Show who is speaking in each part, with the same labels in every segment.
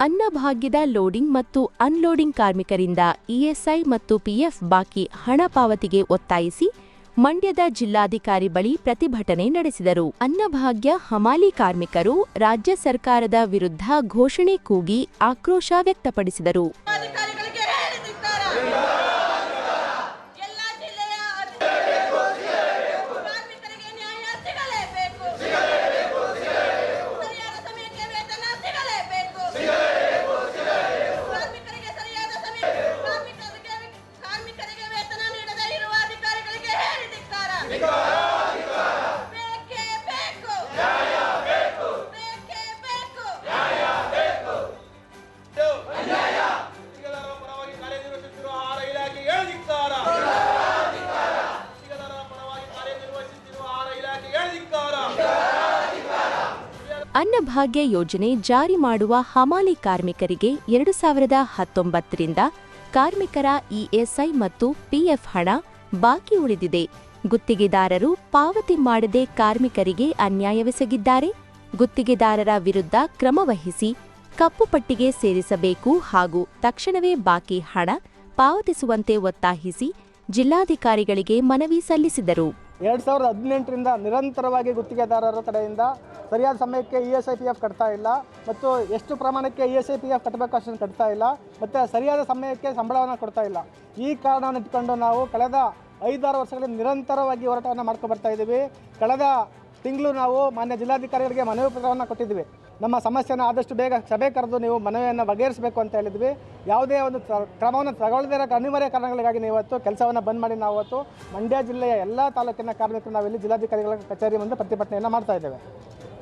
Speaker 1: ಅನ್ನಭಾಗ್ಯದ loading ಮತ್ತು unloading ಕಾರ್ಮಿಕರಿಂದ ESI ಮತ್ತು ಪಿಎಫ್ ಬಾಕಿ ಹಣ ಪಾವತಿಗೆ ಒತ್ತಾಯಿಸಿ ಮಂಡ್ಯದ ಜಿಲ್ಲಾಧಿಕಾರಿ ಬಳಿ ಪ್ರತಿಭಟನೆ ನಡೆಸಿದರು. ಅನ್ನಭಾಗ್ಯ ಹಮಾಲಿ ಕಾರ್ಮಿಕರು ರಾಜ್ಯ ಸರ್ಕಾರದ ವಿರುದ್ಧ ಘೋಷಣೆ ಕೂಗಿ ಆಕ್ರೋಶ ವ್ಯಕ್ತಪಡಿಸಿದರು. ಅನ್ನಭಾಗ್ಯ ಯೋಜನೆ ಜಾರಿ ಮಾಡುವ ಹಮಾಲಿ ಕಾರ್ಮಿಕರಿಗೆ ಎರಡು ಸಾವಿರದ ಹತ್ತೊಂಬತ್ತರಿಂದ ಕಾರ್ಮಿಕರ ಇಎಸ್ಐ ಮತ್ತು ಪಿಎಫ್ ಹಣ ಬಾಕಿ ಉಳಿದಿದೆ. ಗುತ್ತಿಗೆದಾರರು ಪಾವತಿ ಮಾಡದೆ ಕಾರ್ಮಿಕರಿಗೆ ಅನ್ಯಾಯವೆಸಗಿದ್ದಾರೆ. ಗುತ್ತಿಗೆದಾರರ ವಿರುದ್ಧ ಕ್ರಮವಹಿಸಿ ಕಪ್ಪು ಪಟ್ಟಿಗೆ ಸೇರಿಸಬೇಕು ಹಾಗೂ ತಕ್ಷಣವೇ ಬಾಕಿ ಹಣ ಪಾವತಿಸುವಂತೆ ಒತ್ತಾಯಿಸಿ ಜಿಲ್ಲಾಧಿಕಾರಿಗಳಿಗೆ ಮನವಿ ಸಲ್ಲಿಸಿದರು.
Speaker 2: ಎರಡು ಸಾವಿರದ ಹದಿನೆಂಟರಿಂದ ನಿರಂತರವಾಗಿ ಗುತ್ತಿಗೆದಾರರ ಕಡೆಯಿಂದ ಸರಿಯಾದ ಸಮಯಕ್ಕೆ E S I P F ಕಟ್ತಾ ಇಲ್ಲ ಮತ್ತು ಎಷ್ಟು ಪ್ರಮಾಣಕ್ಕೆ E S I P F ಕಟ್ಟಬೇಕು ಅಷ್ಟನ್ನು ಕಟ್ತಾ ಇಲ್ಲ. ಮತ್ತು ಸರಿಯಾದ ಸಮಯಕ್ಕೆ ಸಂಬಳವನ್ನು ಕೊಡ್ತಾ ಇಲ್ಲ. ಈ ಕಾರಣವನ್ನು ಇಟ್ಕೊಂಡು ನಾವು ಕಳೆದ ಐದಾರು ವರ್ಷಗಳಿಂದ ನಿರಂತರವಾಗಿ ಹೋರಾಟವನ್ನು ಮಾಡ್ಕೊಂಡು ಬರ್ತಾ ಇದ್ದೀವಿ. ಕಳೆದ ತಿಂಗಳು ನಾವು ಮಾನ್ಯ ಜಿಲ್ಲಾಧಿಕಾರಿಗಳಿಗೆ ಮನವಿ ಪತ್ರವನ್ನು ಕೊಟ್ಟಿದ್ವಿ ನಮ್ಮ ಸಮಸ್ಯೆಯನ್ನು ಆದಷ್ಟು ಬೇಗ ಸಭೆ ಕರೆದು ನೀವು ಮನವಿಯನ್ನು ಬಗೆಹರಿಸಬೇಕು ಅಂತ ಹೇಳಿದ್ವಿ. ಯಾವುದೇ ಒಂದು ಕ್ರಮವನ್ನು ತಗೊಳ್ಳದೇ ಇರೋ ಅನಿವಾರ್ಯ ಕಾರಣಗಳಿಗಾಗಿ ನೀವು ಇವತ್ತು ಕೆಲಸವನ್ನು ಬಂದ್ ಮಾಡಿ ನಾವು ಇವತ್ತು ಮಂಡ್ಯ ಜಿಲ್ಲೆಯ ಎಲ್ಲ ತಾಲೂಕಿನ ಕಾರ್ಮಿಕರು ನಾವಿಲ್ಲಿ ಜಿಲ್ಲಾಧಿಕಾರಿಗಳ ಕಚೇರಿ ಮುಂದೆ ಪ್ರತಿಭಟನೆಯನ್ನು ಮಾಡ್ತಾ ಇದ್ದೇವೆ.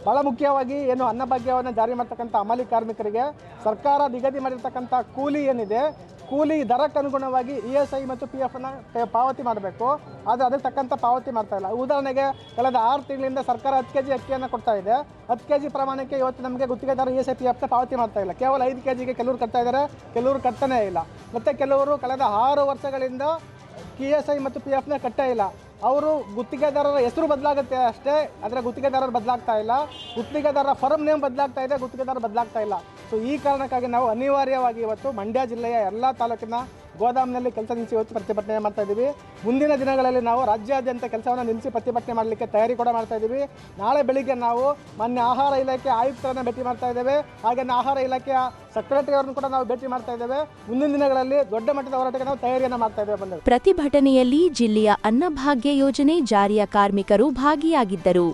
Speaker 2: ಭಾಳ ಮುಖ್ಯವಾಗಿ ಏನು ಅನ್ನಭಾಗ್ಯವನ್ನು ಜಾರಿ ಮಾಡ್ತಕ್ಕಂಥ ಅಮಲಿ ಕಾರ್ಮಿಕರಿಗೆ ಸರ್ಕಾರ ನಿಗದಿ ಮಾಡಿರ್ತಕ್ಕಂಥ ಕೂಲಿ ಏನಿದೆ ಕೂಲಿ ದರಕ್ಕೆ ಅನುಗುಣವಾಗಿ ಇ ಎಸ್ ಐ ಮತ್ತು ಪಿ ಎಫನ್ನು ಪಾವತಿ ಮಾಡಬೇಕು. ಆದರೆ ಅದಕ್ಕೆ ತಕ್ಕಂಥ ಪಾವತಿ ಮಾಡ್ತಾ ಇಲ್ಲ. ಉದಾಹರಣೆಗೆ ಕಳೆದ ಆರು ತಿಂಗಳಿಂದ ಸರ್ಕಾರ ಹತ್ತು ಕೆ ಜಿ ಅಕ್ಕಿಯನ್ನು ಕೊಡ್ತಾ ಇದೆ. ಹತ್ತು ಕೆ ಜಿ ಪ್ರಮಾಣಕ್ಕೆ ಇವತ್ತು ನಮಗೆ ಗುತ್ತಿಗೆದಾರ ಇ ಎಸ್ ಐ, ಪಿ ಎಫ್ನ ಪಾವತಿ ಮಾಡ್ತಾ ಇಲ್ಲ. ಕೇವಲ ಐದು ಕೆ ಜಿಗೆ ಕೆಲವರು ಕಟ್ತಾ ಇದ್ದಾರೆ ಕೆಲವರು ಕಟ್ತಾನೇ ಇಲ್ಲ. ಮತ್ತು ಕೆಲವರು ಕಳೆದ ಆರು ವರ್ಷಗಳಿಂದ ಇ ಎಸ್ ಐ ಮತ್ತು ಪಿ ಎಫ್ನ ಕಟ್ಟೇ ಇಲ್ಲ. ಅವರು ಗುತ್ತಿಗೆದಾರರ ಹೆಸರು ಬದಲಾಗುತ್ತೆ ಅಷ್ಟೇ, ಆದರೆ ಗುತ್ತಿಗೆದಾರರು ಬದಲಾಗ್ತಾ ಇಲ್ಲ. ಗುತ್ತಿಗೆದಾರರ ಫರ್ಮ್ ನೇಮ್ ಬದಲಾಗ್ತಾ ಇದೆ ಗುತ್ತಿಗೆದಾರ ಬದಲಾಗ್ತಾ ಇಲ್ಲ. ಸೊ ಈ ಕಾರಣಕ್ಕಾಗಿ ನಾವು ಅನಿವಾರ್ಯವಾಗಿ ಇವತ್ತು ಮಂಡ್ಯ ಜಿಲ್ಲೆಯ ಎಲ್ಲ ತಾಲೂಕಿನ ಗೋದಾಮಿನಲ್ಲಿ ಕೆಲಸ ನಿಲ್ಲಿಸಿ ಇವತ್ತು ಪ್ರತಿಭಟನೆ ಮಾಡ್ತಾ ಇದ್ದೀವಿ. ಮುಂದಿನ ದಿನಗಳಲ್ಲಿ ನಾವು ರಾಜ್ಯಾದ್ಯಂತ ಕೆಲಸವನ್ನು ನಿಲ್ಲಿಸಿ ಪ್ರತಿಭಟನೆ ಮಾಡಲಿಕ್ಕೆ ತಯಾರಿ ಕೂಡ ಮಾಡ್ತಾ ಇದ್ದೀವಿ. ನಾಳೆ ಬೆಳಿಗ್ಗೆ ನಾವು ಮೊನ್ನೆ ಆಹಾರ ಇಲಾಖೆ ಆಯುಕ್ತರನ್ನು ಭೇಟಿ ಮಾಡ್ತಾ ಇದ್ದೇವೆ. ಹಾಗೆಯೇ ಆಹಾರ ಇಲಾಖೆಯ ಸೆಕ್ರೆಟರಿ ಅವರನ್ನು ಕೂಡ ನಾವು ಭೇಟಿ ಮಾಡ್ತಾ ಇದ್ದೇವೆ. ಮುಂದಿನ ದಿನಗಳಲ್ಲಿ ದೊಡ್ಡ ಮಟ್ಟದ ಹೋರಾಟಕ್ಕೆ ನಾವು ತಯಾರಿಯನ್ನು ಮಾಡ್ತಾ ಇದ್ದೇವೆ
Speaker 1: ಪ್ರತಿಭಟನೆಯಲ್ಲಿ ಜಿಲ್ಲೆಯ ಅನ್ನಭಾಗ್ಯ ಯೋಜನೆ ಜಾರಿಯ ಕಾರ್ಮಿಕರು ಭಾಗಿಯಾಗಿದ್ದರು.